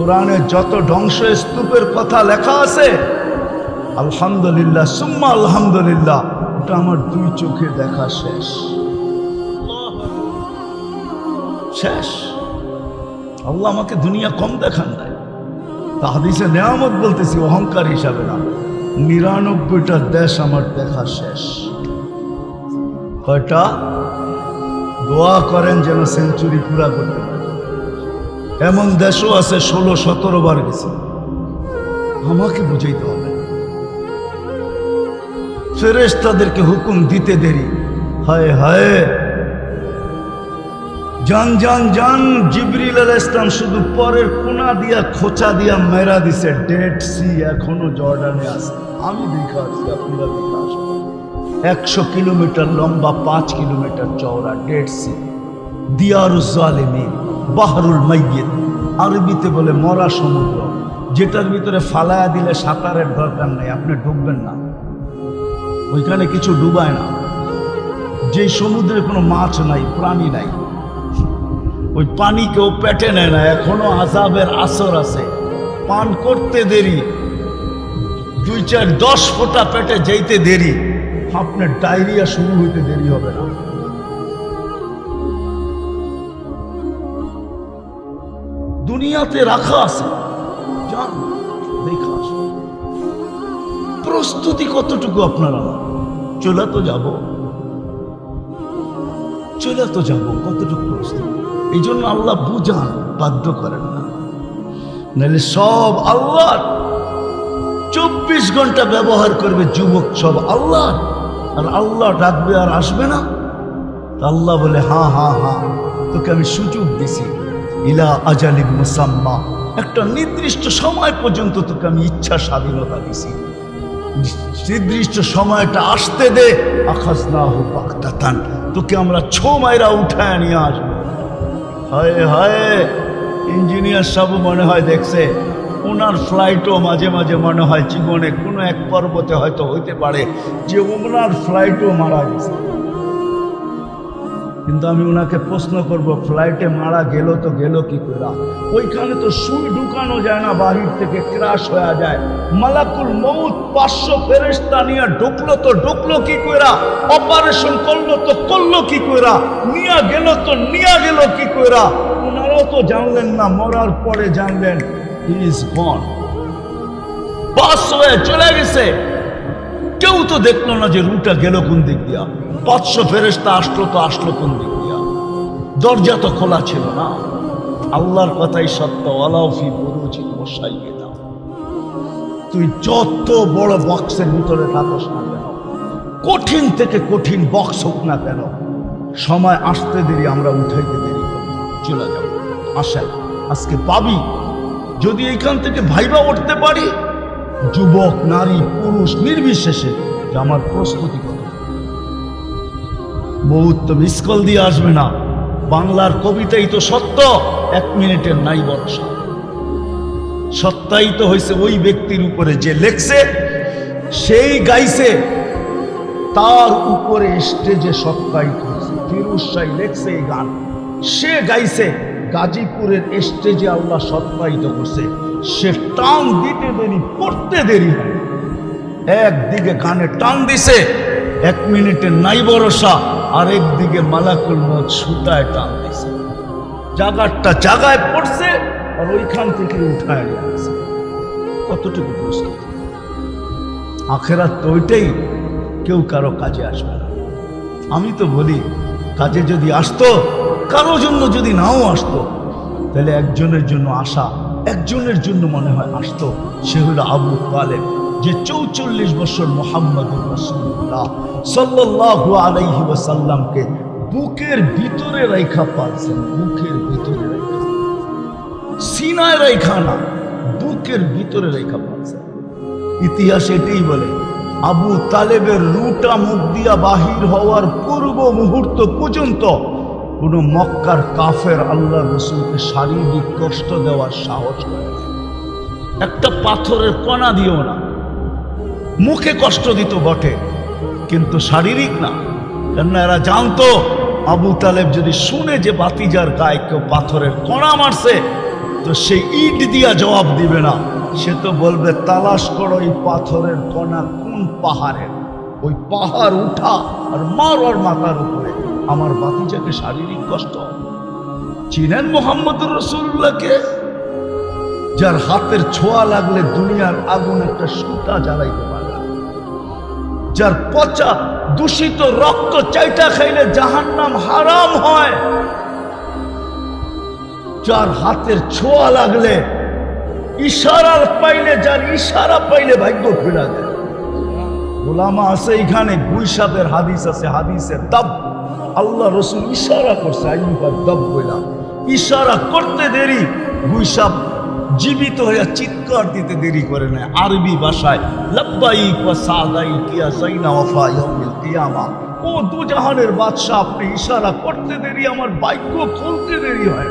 কোরআনে যত ধ্বংস স্তূপের কথা লেখা আছে, আলহামদুলিল্লাহ, সুম্মা আলহামদুলিল্লাহ, ওটা আমার দুই চোখে দেখা শেষ। শেষ। আল্লাহ আমাকে দুনিয়া কম দেখান নাই। তা হাদিসে নেয়ামত বলতেছি, অহংকার হিসাবে না। নিরানব্বইটা দেশ আমার দেখা শেষ। কয়টা? দোয়া করেন যেন সেঞ্চুরি পুরা করতে পারে। এমন দেশও আছে ষোলো, সতেরো বার গেছে। আমাকে বুঝাইতে হবে। ফেরেশ তাদেরকে হুকুম দিতে দেরি। হায় হায়। জান জান জান জিবরিল আল ইসলাম শুধু পরের কোনা দিয়া, খোঁচা দিয়া মেরা দিছে। ডেড সি এখনও জর্ডানে আছে। আমি দেখা আছি আপনারা দেখা আসবেন। একশো কিলোমিটার লম্বা, পাঁচ কিলোমিটার চওড়া, ডেড সি। দিয়ারুজালেমিন বাহরুল মাইয়িত। আরবিতে বলে মরা সমুদ্র। যেটার ভিতরে ফালায়া দিলে সাঁতারের দরকার নেই, আপনি ডুববেন না। ওইখানে কিছু ডুবায় না। যে সমুদ্রে কোনো মাছ নাই, প্রাণী নাই, ওই পানি কেউ পেটে নেয় না। এখনও আজাবের আসর আছে। পান করতে দেরি। দুই চার দশ ফোঁটা পেটে যেতে দেরি। আপনার ডায়রিয়া শুরু হইতে দেরি হবে না। দুনিয়াতে রাখা আছে। প্রস্তুতি কতটুকু আপনারা চলে তো যাব। চলে তো যাব, কতটুকু প্রস্তুতি? এই জন্য আল্লাহ বুঝান, বাধ্য করেন না। নাহলে সব আল্লাহ। চব্বিশ ঘণ্টা ব্যবহার করবে যুবক সব আল্লাহ। আর আল্লাহ ডাকবে আর আসবে না। আল্লাহ বলে, হা হা হা, তোকে আমি সুযোগ দিছি। ইলা আজালিম মুসাম্মা। একটা নির্দিষ্ট সময় পর্যন্ত তোকে আমি ইচ্ছা স্বাধীনতা দিছি। নির্দিষ্ট সময়টা আসতে দে। আকাশ না হোক বাগদাতান। তোকে আমরা ছো মাইরা উঠায় নিয়ে আসব। হায় হায়, ইঞ্জিনিয়ার সব মনে হয় দেখছে, ওনার ফ্লাইটও মাঝে মাঝে মনে হয় জীবনে কোনো এক পর্বতে হয়তো হইতে পারে, যে ওনার ফ্লাইটও মারা গেছে। কিন্তু আমি ওনাকে প্রশ্ন করব ফ্লাইটে মারা গেল তো গেল কি করে? ওইখানে তো সুই ঢুকানো যায় না, বাহির থেকে ক্রাশ হয়ে যায়। মালাকুল মৌত পাঁচশো ফেরেস্তা নিয়ে ঢুকলো তো ঢুকলো কি কইরা অপারেশন করল তো করল কি কইরা নিয়া গেল তো নিয়া গেল কি কইরা ওনারাও তো জানলেন না, মরার পরে জানলেন ইজ গন পাস হয়ে চলে গেছে। কেউ তো দেখল না যে রুটা গেল কোন দিক দিয়া। পাঁচশো ফেরেস্তা আসলো তো আসলো কোন দিক দিয়া। দরজা তো খোলা ছিল না। আল্লাহর কথাই সত্য আলাউফি বরুচি মশাই তুই যত বড় বক্সের ভিতরে থাকস না কেন, কঠিন থেকে কঠিন বক্স হোক না কেন, সময় আসতে দেরি, আমরা উঠাইতে দেরি চলে যাব আসেন, আজকে পাবি। যদি এইখান থেকে ভাইবা উঠতে পারি যুবক, নারী, পুরুষ নির্বিশেষে যে আমার প্রস্তুতি কত বহুত তো মিস কল দিয়ে আসবে না। বাংলার কবিতাই তো সত্য। এক মিনিটের নাই ভরসা সত্যায়িত হয়েছে ওই ব্যক্তির উপরে যে লেখছে, সেই গাইছে। তার উপরে স্টেজে সত্যায়িত হয়েছে ফিরুজ লেখছে এই গান। সে গাইছে। গাজীপুরের স্টেজে আল্লাহ সত্যায়িত করছে। সে টান দিতে দেরি পড়তে দেরি একদিকে কানে টান দিছে, এক মিনিটে নাই ভরসা, আরেক দিকে মালাকুল মত সুতায় টান দিছে। জাগারটা জাগায় পড়ছে আর ওইখান থেকে উঠায় আসছে। কতটুকু প্রস্তুতি? আখেরাত তো ওইটাই, কেউ কারও কাজে আসবে না। আমি তো বলি, কাজে যদি আসতো কারও জন্য যদি নাও আসতো, তাহলে একজনের জন্য আসা একজনের জন্য মনে হয় আসতো, সে হলো আবু তালেব, যে চৌচল্লিশ বছর মোহাম্মদ রসুল্লাহ সাল্লাহ আলাইহি ওয়াসাল্লামকে বুকের ভিতরে রেখা পালছেন, বুকের ভিতরে সিনায় রেখা না, বুকের ভিতরে রেখা পালছেন। ইতিহাস এটাই বলে, আবু তালেবের রুটা মুখ দিয়া বাহির হওয়ার পূর্ব মুহূর্ত পর্যন্ত কোন মক্কার কাফের আল্লাহ রসুলকে শারীরিক কষ্ট দেওয়ার সাহস করে একটা পাথরের কণা দিও না। মুখে কষ্ট দিত বটে, কিন্তু শারীরিক না। কেননা এরা জানতো, আবু তালেব যদি শুনে যে বাতিজার গায়ে কেউ পাথরের কণা মারছে, তো সে ইট দিয়া জবাব দিবে না। সে তো বলবে, তালাশ করো এই পাথরের কণা কোন পাহাড়ের? ওই পাহাড় উঠা আর মার ওর মাথার উপরে। আমার বাতিজাকে শারীরিক কষ্ট। চিনেন মোহাম্মদ রসুল্লাহকে যার হাতের ছোঁয়া লাগলে দুনিয়ার আগুন একটা সুতা জ্বালাইতে পারে। যার পচা, দূষিত রক্ত চাইটা খাইলে জাহান্নাম হারাম হয়। যার হাতের ছোঁয়া লাগলে ইশারার পাইলে, যার ইশারা পাইলে ভাগ্য ফিরা যায় গোলামা আছে এখানে গুইসাবের হাদিস আছে, হাদিসের দাব। আল্লাহ রসুল ইশারা করছে আইনুবার দব বইলাম ইশারা করতে দেরি গুইসাব জীবিত হয়ে চিৎকার দিতে দেরি করে না আরবি ভাষায় লব্বাই সাদাই কিয়া সাইনা ওফা কিয়ামা। ও দুজাহানের বাদশাহ, আপনি ইশারা করতে দেরি, আমার বাক্য খুলতে দেরি হয়